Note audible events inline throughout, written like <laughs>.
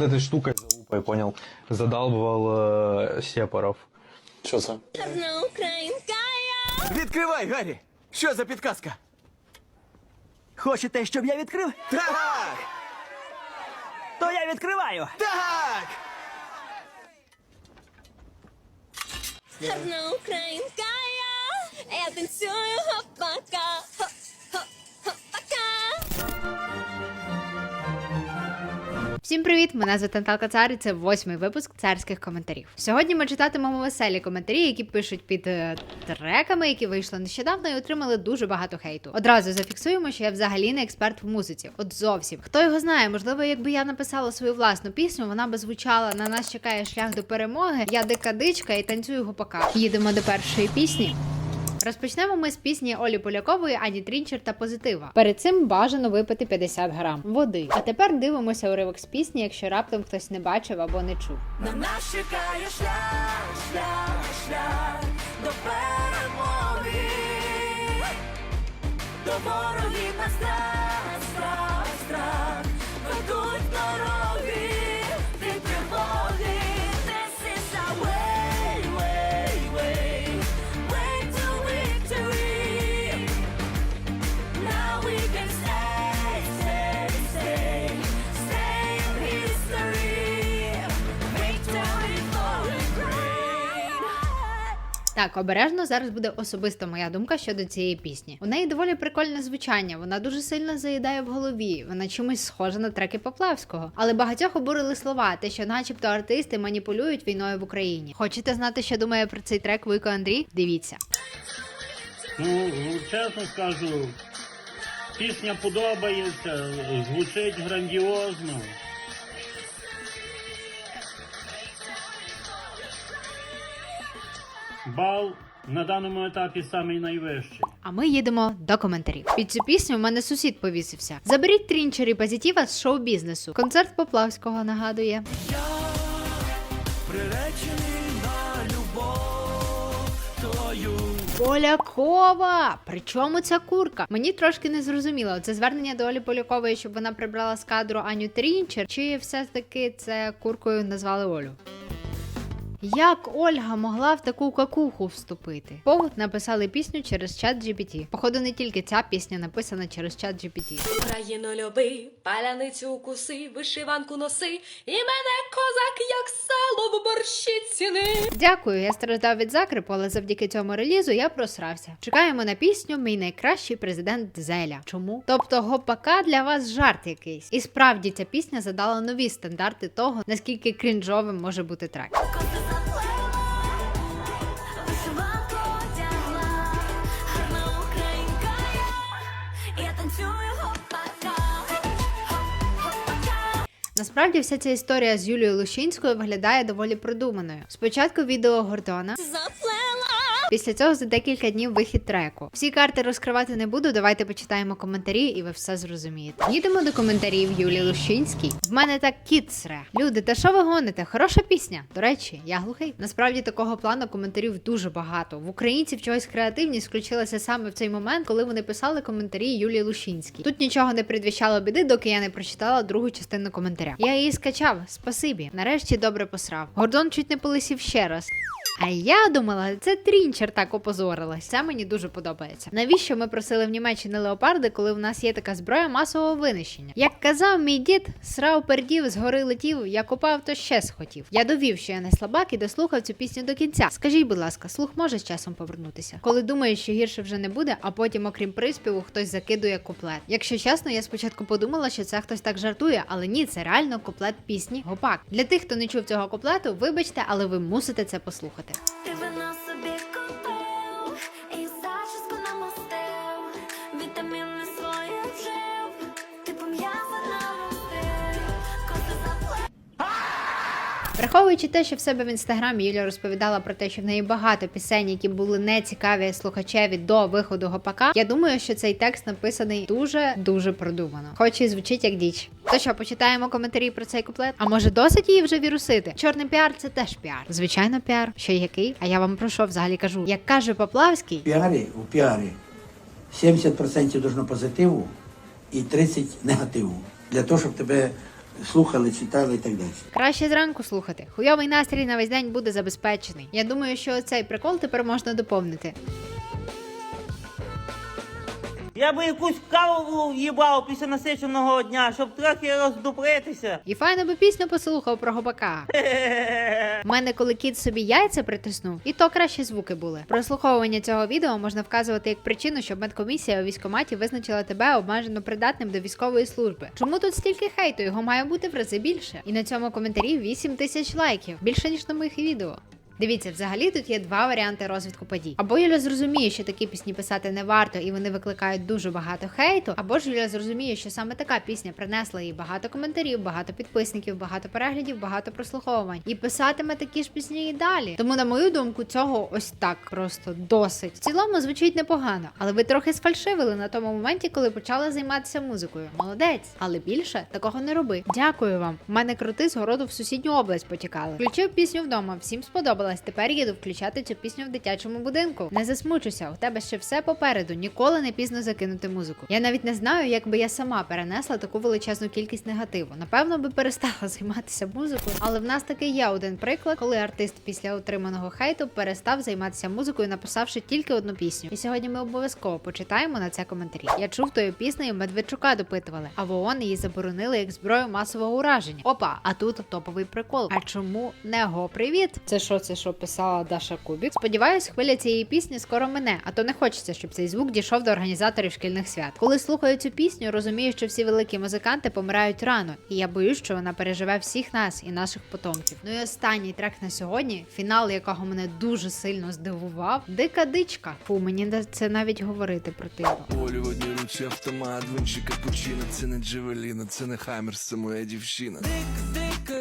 этой штукой залупой, понял, задалбывал э, сепаров. Що це? Гарна українка я. Відкривай, Гаррі! Що за підказка? Хочете, щоб я відкрив? Так! То я відкриваю. Так! Гарна українка я. Я танцюю хопака. Всім привіт! Мене звати Наталка Цар і це восьмий випуск царських коментарів. Сьогодні ми читатимемо веселі коментарі, які пишуть під е, треками, які вийшли нещодавно і отримали дуже багато хейту. Одразу зафіксуємо, що я взагалі не експерт в музиці. От зовсім хто його знає, можливо, якби я написала свою власну пісню, вона би звучала на нас чекає шлях до перемоги. Я дика дичка і танцюю гопака. Їдемо до першої пісні. Розпочнемо ми з пісні Олі Полякової, Ані Трінчер та Позитива. Перед цим бажано випити 50 грам води. А тепер дивимося уривок з пісні, якщо раптом хтось не бачив або не чув. На нас чекає шлях, шлях, шлях до перемоги, до ворогів на Так, обережно зараз буде особиста моя думка щодо цієї пісні. У неї доволі прикольне звучання. Вона дуже сильно заїдає в голові. Вона чимось схожа на треки Поплавського. Але багатьох обурили слова, те, що, начебто, артисти маніпулюють війною в Україні. Хочете знати, що думає про цей трек Вуйко Андрій? Дивіться. Ну, чесно скажу, пісня подобається, звучить грандіозно. Бал на даному етапі самий найвищий. А ми їдемо до коментарів. Під цю пісню в мене сусід повісився. Заберіть трінчер і позитива з шоу-бізнесу. Концерт Поплавського нагадує. Я Приречений на любов твою. Полякова! Причому ця курка? Мені трошки не зрозуміло. Це звернення до Олі Полякової, щоб вона прибрала з кадру Аню Трінчер, чи все ж таки це куркою назвали Олю? Як Ольга могла в таку какуху вступити? Повод написали пісню через чат GPT. Походу, не тільки ця пісня написана через чат GPT. Україно люби, паляницю укуси, вишиванку носи, і мене козак, як сало в борщі ціни. Дякую, я страждав від закрипу, але завдяки цьому релізу я просрався. Чекаємо на пісню Мій найкращий президент Зеля. Чому? Тобто гопака для вас жарт якийсь. І справді ця пісня задала нові стандарти того, наскільки крінжовим може бути трек. Насправді вся ця історія з Юлією Лущинською виглядає доволі продуманою. Спочатку відео Гордона. Після цього за декілька днів вихід треку. Всі карти розкривати не буду. Давайте почитаємо коментарі, і ви все зрозумієте. Їдемо до коментарів Юлії Лущинській. В мене так кіт сре. Люди, та що ви гоните? Хороша пісня. До речі, я глухий. Насправді такого плану коментарів дуже багато. В українців чогось креативність включилася саме в цей момент, коли вони писали коментарі Юлії Лущинській. Тут нічого не предвіщало біди, доки я не прочитала другу частину коментаря. Я її скачав. Спасибі. Нарешті добре посрав. Гордон чуть не полисів ще раз. А я думала, це трінчер так опозорилась. Це мені дуже подобається. Навіщо ми просили в Німеччині леопарди, коли в нас є така зброя масового винищення? Як казав мій дід, срав пердів, згори летів, як упав, то ще схотів. Я довів, що я не слабак і дослухав цю пісню до кінця. Скажіть, будь ласка, слух може з часом повернутися? Коли думаєш, що гірше вже не буде, а потім, окрім приспіву, хтось закидує куплет. Якщо чесно, я спочатку подумала, що це хтось так жартує, але ні, це реально куплет пісні Гопак. Для тих, хто не чув цього куплету, вибачте, але ви мусите це послухати. Ти Враховуючи те, що в себе в інстаграмі Юля розповідала про те, що в неї багато пісень, які були не цікаві слухачеві до виходу гопака. Я думаю, що цей текст написаний дуже дуже продумано, хоч і звучить як діч. То що, почитаємо коментарі про цей куплет? А може досить її вже вірусити? Чорний піар це теж піар. Звичайно, піар. Що який? А я вам про що взагалі кажу? Як каже Поплавський, піарі, у піарі 70% должно позитиву і 30% негативу. Для того, щоб тебе слухали, читали і так далі. Краще зранку слухати. Хуйовий настрій на весь день буде забезпечений. Я думаю, що цей прикол тепер можна доповнити. Я би якусь каву в'їбав після насиченого дня, щоб трохи роздупритися. І файно би пісню послухав про гопака. У мене, коли кіт собі яйця притиснув, і то кращі звуки були. Прослуховування цього відео можна вказувати як причину, щоб медкомісія у військкоматі визначила тебе обмежено придатним до військової служби. Чому тут стільки хейту? Його має бути в рази більше. І на цьому коментарі 8 тисяч лайків, більше ніж на моїх відео. Дивіться, взагалі тут є два варіанти розвитку подій. Або Юля зрозуміє, що такі пісні писати не варто, і вони викликають дуже багато хейту, або ж Юля зрозуміє, що саме така пісня принесла їй багато коментарів, багато підписників, багато переглядів, багато прослуховувань. І писатиме такі ж пісні і далі. Тому, на мою думку, цього ось так просто досить. В цілому звучить непогано, але ви трохи сфальшивили на тому моменті, коли почали займатися музикою. Молодець, але більше такого не роби. Дякую вам. У мене крути з городу в сусідню область потікали. Включив пісню вдома, всім сподобалось. Тепер їду включати цю пісню в дитячому будинку. Не засмучуйся, у тебе ще все попереду. Ніколи не пізно закинути музику. Я навіть не знаю, як би я сама перенесла таку величезну кількість негативу. Напевно, би перестала <laughs> займатися музикою, але в нас таки є один приклад, коли артист після отриманого хейту перестав займатися музикою, написавши тільки одну пісню. І сьогодні ми обов'язково почитаємо на це коментарі. Я чув тою піснею Медведчука допитували, а в ООН її заборонили як зброю масового ураження. Опа, а тут топовий прикол. А чому не го привіт? Це що, це що писала Даша Кубік? Сподіваюсь, хвиля цієї пісні скоро мене, а то не хочеться, щоб цей звук дійшов до організаторів шкільних свят. Коли слухаю цю пісню, розумію, що всі великі музиканти помирають рано, і я боюсь, що вона переживе всіх нас і наших потомків. Ну і останній трек на сьогодні, фінал якого мене дуже сильно здивував. Дика дичка. Фу, мені не- це навіть говорити противно. Волю в одній руці автомат, в іншій капучино Це не Джевеліна, це не Хаммерс, це моя дівчина Дика, дика,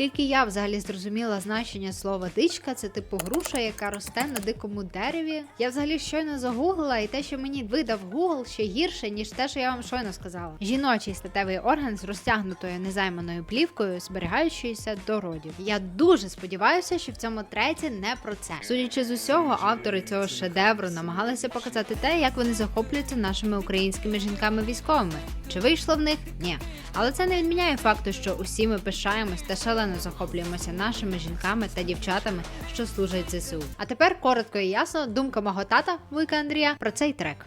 Наскільки я взагалі зрозуміла значення слова дичка, це типу груша, яка росте на дикому дереві. Я взагалі щойно загуглила, і те, що мені видав Google, ще гірше, ніж те, що я вам щойно сказала. Жіночий статевий орган з розтягнутою незайманою плівкою, зберігаючоюся до родів. Я дуже сподіваюся, що в цьому треці не про це. Судячи з усього, автори цього шедевру намагалися показати те, як вони захоплюються нашими українськими жінками військовими. Чи вийшло в них? Ні. Але це не відміняє факту, що усі ми пишаємось та шалено захоплюємося нашими жінками та дівчатами, що служать ЗСУ. А тепер коротко і ясно думка мого тата Вуйка Андрія про цей трек.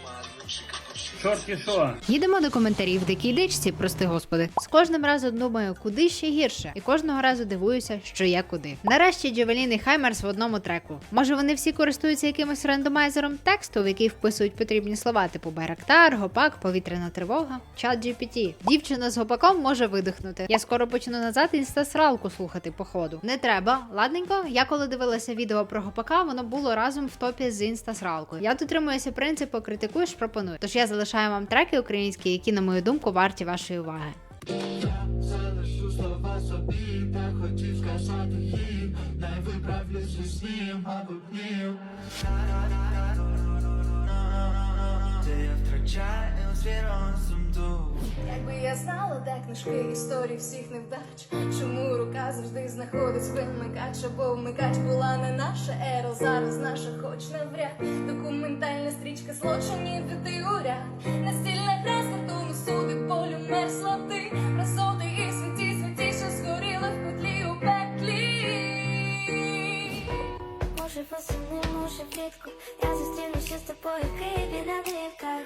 Чорті що? Їдемо до коментарів дикій дичці, прости господи. З кожним разом думаю, куди ще гірше, і кожного разу дивуюся, що є куди. Нарешті Джевелін і Хаймерс в одному треку. Може вони всі користуються якимось рандомайзером тексту, в який вписують потрібні слова, типу Байрактар, Гопак, повітряна тривога, чат GPT. Дівчина з гопаком може видихнути. Я скоро почну назад інстасралку слухати по ходу. Не треба, ладненько. Я коли дивилася відео про гопака, воно було разом в топі з інстасралкою. Я дотримуюся принципу критикуєш, пропонуй. Тож я залишаю вам треки українські, які, на мою думку, варті вашої уваги. Я знала, де книжки історії всіх невдач, чому рука завжди знаходить вимикач або вмикач була не наша ера, зараз наша, хоч навряд. Документальна стрічка злочинів від уряд, настільна гра картону суди, болю мерзлоти, красоти і світі, світі, що згоріли в петлі у петлі. Може восени, може влітку. Я зустрінуся з тобою Києві на дивках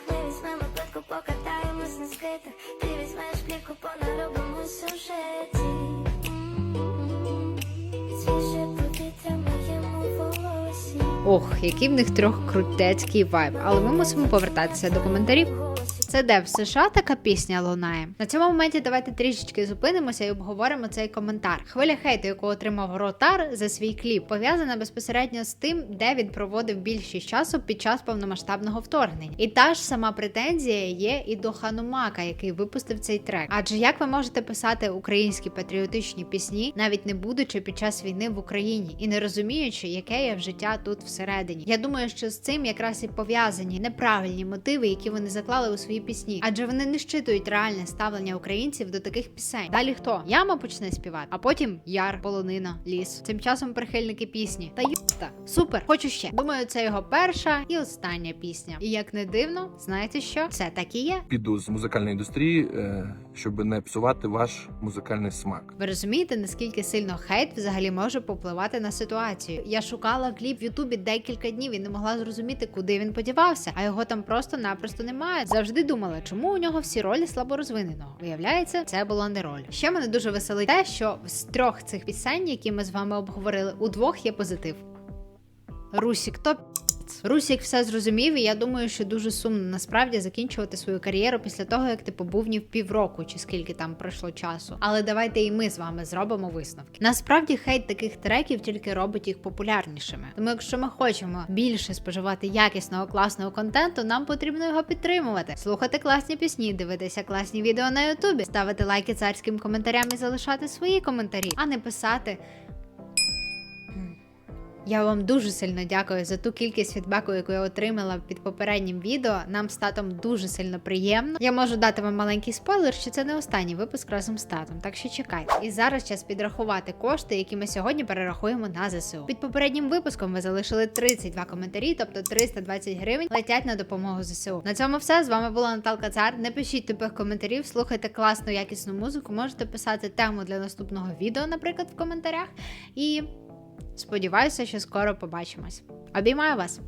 Ох, який в них трьох крутецький вайб. Але ми мусимо повертатися до коментарів. Це де в США така пісня лунає. На цьому моменті давайте трішечки зупинимося і обговоримо цей коментар. Хвиля хейту, яку отримав Ротар за свій кліп, пов'язана безпосередньо з тим, де він проводив більшість часу під час повномасштабного вторгнення. І та ж сама претензія є і до Ханумака, який випустив цей трек. Адже як ви можете писати українські патріотичні пісні, навіть не будучи під час війни в Україні і не розуміючи, яке є в життя тут всередині. Я думаю, що з цим якраз і пов'язані неправильні мотиви, які вони заклали у свої пісні, адже вони не щитують реальне ставлення українців до таких пісень. Далі хто? Яма почне співати, а потім яр, полонина, ліс. Цим часом прихильники пісні. Та юта, супер, хочу ще. Думаю, це його перша і остання пісня. І як не дивно, знаєте що? Це так і є. Піду з музикальної індустрії, е, щоб не псувати ваш музикальний смак. Ви розумієте, наскільки сильно хейт взагалі може попливати на ситуацію? Я шукала кліп в Ютубі декілька днів і не могла зрозуміти, куди він подівався, а його там просто-напросто немає. Завжди думала, чому у нього всі ролі слаборозвиненого. Виявляється, це була не роль. Ще мене дуже веселить те, що з трьох цих пісень, які ми з вами обговорили, у двох є позитив. Русік, то Русік все зрозумів, і я думаю, що дуже сумно насправді закінчувати свою кар'єру після того, як ти побувнів півроку чи скільки там пройшло часу. Але давайте і ми з вами зробимо висновки. Насправді хейт таких треків тільки робить їх популярнішими. Тому, якщо ми хочемо більше споживати якісного класного контенту, нам потрібно його підтримувати, слухати класні пісні, дивитися класні відео на Ютубі, ставити лайки царським коментарям і залишати свої коментарі, а не писати. Я вам дуже сильно дякую за ту кількість фідбеку, яку я отримала під попереднім відео. Нам з татом дуже сильно приємно. Я можу дати вам маленький спойлер, що це не останній випуск разом з татом, так що чекайте. І зараз час підрахувати кошти, які ми сьогодні перерахуємо на ЗСУ. Під попереднім випуском ви залишили 32 коментарі, тобто 320 гривень летять на допомогу ЗСУ. На цьому все з вами була Наталка Цар. Не пишіть тупих коментарів, слухайте класну якісну музику. Можете писати тему для наступного відео, наприклад, в коментарях. І Сподіваюся, що скоро побачимось. Обіймаю вас!